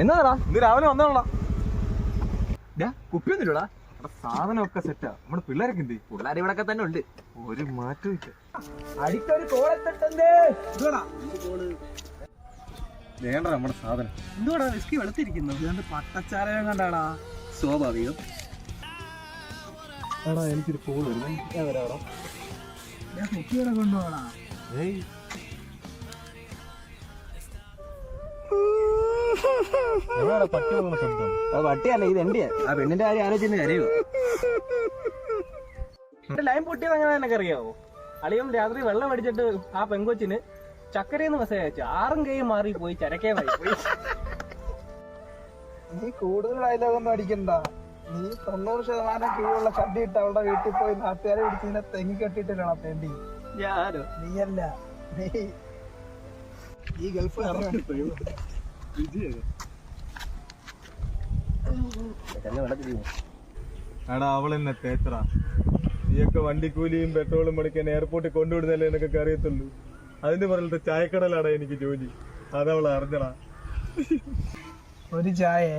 എന്നാടാ? ഇന്ന് രാവിലെ വന്നോളാ കുപ്പിയൊന്നുമില്ലടാ സാധനമൊക്കെ സെറ്റാ നമ്മുടെ പിള്ളേരൊക്കെ എന്ത് പിള്ളേർ ഇവിടെ തന്നെ ഉണ്ട്. ഒരു മാറ്റവും അടിക്കൊരു കോളത്തെട്ടേ വേണ്ട നമ്മുടെ സാധനം. എന്തുവാടാ വിസ്കി വെളുത്തിരിക്കുന്നത്? പട്ടച്ചാരം കണ്ടാടാ? സ്വാഭാവികം. എടാ എനിക്കൊരു കോൾ വരുന്നു. ഞാൻ വരാടാ ഞാൻ കുട്ടികളെ കൊണ്ടുപോകണ ഏയ്. പട്ടിയല്ല ഇത് എന്റെയാ ആ പെണ്ണിന്റെ കാര്യം ആലോചിച്ച് കരയുക ലൈൻ പൊട്ടിയത് അങ്ങനെ തന്നെ അറിയാവോ അളിയും രാത്രി വെള്ളം അടിച്ചിട്ട് ആ പെങ്കൊച്ചിന് ചക്കരയെന്ന് മെസ്സേജ് അയച്ചു. ആറും കൈയും മാറി പോയി ചരക്കേ പോയി. നീ കൂടുതൽ ഡയലോഗൊന്നും അടിക്കണ്ട. നീ തൊണ്ണൂറ് ശതമാനം കീഴുള്ള ചട്ടി ഇട്ട് അവളുടെ വീട്ടിൽ പോയി നാട്ടുകാരെ പിടിച്ച് തെങ്ങി കെട്ടിട്ടില്ലണ തേണ്ടി ഞാനോ? നീയല്ല. നീ ഈ ഗൾഫ് എടാ അവളെന്നെ തേച്ചടാ നീയൊക്കെ വണ്ടിക്കൂലിയും പെട്രോളും മുടക്കാൻ എയർപോർട്ടിൽ കൊണ്ടുവിടുന്നല്ലേ എനിക്കൊക്കെ അറിയത്തുള്ളൂ? അതിന്റെ പറഞ്ഞിട്ട് ചായക്കടലാടാ എനിക്ക് ജോലി. അതവൾ അറിഞ്ഞടാ. ഒരു ചായേ.